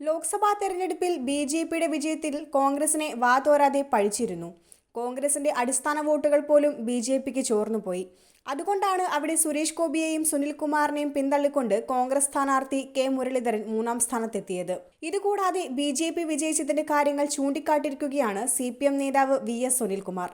ലോക്സഭാ തെരഞ്ഞെടുപ്പിൽ B J പിയുടെ വിജയത്തിൽ കോൺഗ്രസിനെ വാതോരാതെ പഴിച്ചിരുന്നു. കോൺഗ്രസിന്റെ അടിസ്ഥാന വോട്ടുകൾ പോലും ബി ജെ പിക്ക് ചോർന്നുപോയി. അതുകൊണ്ടാണ് അവിടെ സുരേഷ് ഗോപിയെയും സുനിൽകുമാറിനെയും പിന്തള്ളിക്കൊണ്ട് കോൺഗ്രസ് സ്ഥാനാർത്ഥി കെ മുരളീധരൻ മൂന്നാം സ്ഥാനത്തെത്തിയത്. ഇതുകൂടാതെ ബി ജെ പി വിജയിച്ചതിന്റെ കാര്യങ്ങൾ ചൂണ്ടിക്കാട്ടിരിക്കുകയാണ് സി പി എം നേതാവ് വി എസ് സുനിൽകുമാർ.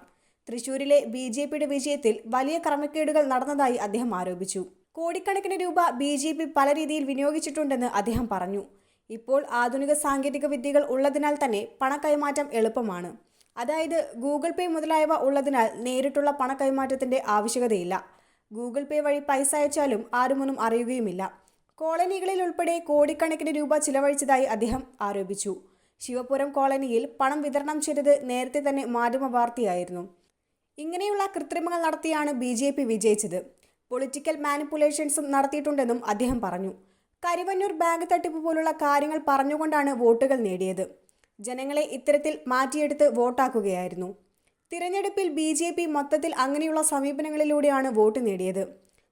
തൃശൂരിലെ ബി ജെ പിയുടെ വിജയത്തിൽ വലിയ ക്രമക്കേടുകൾ നടന്നതായി അദ്ദേഹം ആരോപിച്ചു. കോടിക്കണക്കിന് രൂപ ബി ജെ പി പല രീതിയിൽ വിനിയോഗിച്ചിട്ടുണ്ടെന്ന് അദ്ദേഹം പറഞ്ഞു. ഇപ്പോൾ ആധുനിക സാങ്കേതിക വിദ്യകൾ ഉള്ളതിനാൽ തന്നെ പണ കൈമാറ്റം എളുപ്പമാണ്. അതായത് ഗൂഗിൾ പേ മുതലായവ ഉള്ളതിനാൽ നേരിട്ടുള്ള പണ കൈമാറ്റത്തിന്റെ ആവശ്യകതയില്ല. ഗൂഗിൾ പേ വഴി പൈസ അയച്ചാലും ആരുമൊന്നും അറിയുകയുമില്ല. കോളനികളിൽ ഉൾപ്പെടെ കോടിക്കണക്കിന് രൂപ ചിലവഴിച്ചതായി അദ്ദേഹം ആരോപിച്ചു. ശിവപുരം കോളനിയിൽ പണം വിതരണം ചെയ്തത് നേരത്തെ തന്നെ മാധ്യമ വാർത്തയായിരുന്നു ഇങ്ങനെയുള്ള കൃത്രിമങ്ങൾ നടത്തിയാണ് ബി ജെ പി വിജയിച്ചത്. പൊളിറ്റിക്കൽ മാനിപ്പുലേഷൻസും നടത്തിയിട്ടുണ്ടെന്നും അദ്ദേഹം പറഞ്ഞു. കരിവന്നൂർ ബാങ്ക് തട്ടിപ്പ് പോലുള്ള കാര്യങ്ങൾ പറഞ്ഞുകൊണ്ടാണ് വോട്ടുകൾ നേടിയത്. ജനങ്ങളെ ഇത്തരത്തിൽ മാറ്റിയെടുത്ത് വോട്ടാക്കുകയായിരുന്നു. തിരഞ്ഞെടുപ്പിൽ ബി ജെ പി മൊത്തത്തിൽ അങ്ങനെയുള്ള സമീപനങ്ങളിലൂടെയാണ് വോട്ട് നേടിയത്.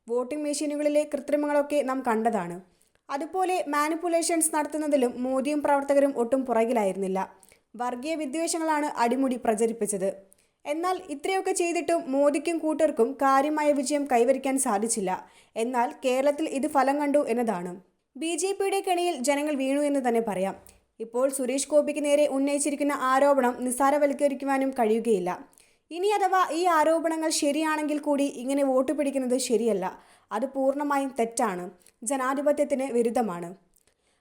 വോട്ടിംഗ് മെഷീനുകളിലെ കൃത്രിമങ്ങളൊക്കെ നാം കണ്ടതാണ്. അതുപോലെ മാനിപ്പുലേഷൻസ് നടത്തുന്നതിലും മോദിയും പ്രവർത്തകരും ഒട്ടും പുറകിലായിരുന്നില്ല. വർഗീയ വിദ്വേഷങ്ങളാണ് അടിമുടി പ്രചരിപ്പിച്ചത്. എന്നാൽ ഇത്രയൊക്കെ ചെയ്തിട്ടും മോദിക്കും കൂട്ടർക്കും കാര്യമായ വിജയം കൈവരിക്കാൻ സാധിച്ചില്ല. എന്നാൽ കേരളത്തിൽ ഇത് ഫലം കണ്ടു എന്നതാണ്. ബി ജെ പിയുടെ കെണിയിൽ ജനങ്ങൾ വീണു എന്ന് തന്നെ പറയാം. ഇപ്പോൾ സുരേഷ് ഗോപിക്ക് നേരെ ഉന്നയിച്ചിരിക്കുന്ന ആരോപണം നിസ്സാരവൽക്കരിക്കുവാനും കഴിയുകയില്ല. ഇനി അഥവാ ഈ ആരോപണങ്ങൾ ശരിയാണെങ്കിൽ കൂടി ഇങ്ങനെ വോട്ട് പിടിക്കുന്നത് ശരിയല്ല. അത് പൂർണമായും തെറ്റാണ്. ജനാധിപത്യത്തിന് വിരുദ്ധമാണ്.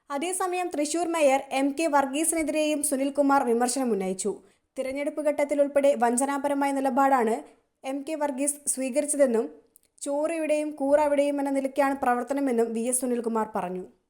അതേസമയം തൃശൂർ മേയർ എം കെ വർഗീസിനെതിരെയും സുനിൽകുമാർ വിമർശനം ഉന്നയിച്ചു. തിരഞ്ഞെടുപ്പ് ഘട്ടത്തിലുൾപ്പെടെ വഞ്ചനാപരമായ നിലപാടാണ് എം കെ വർഗീസ് സ്വീകരിച്ചതെന്നും ചോറ് ഇവിടെയും കൂറ അവിടെയും എന്ന നിലയ്ക്കാണ് പ്രവർത്തനമെന്നും വി എസ് സുനിൽകുമാർ പറഞ്ഞു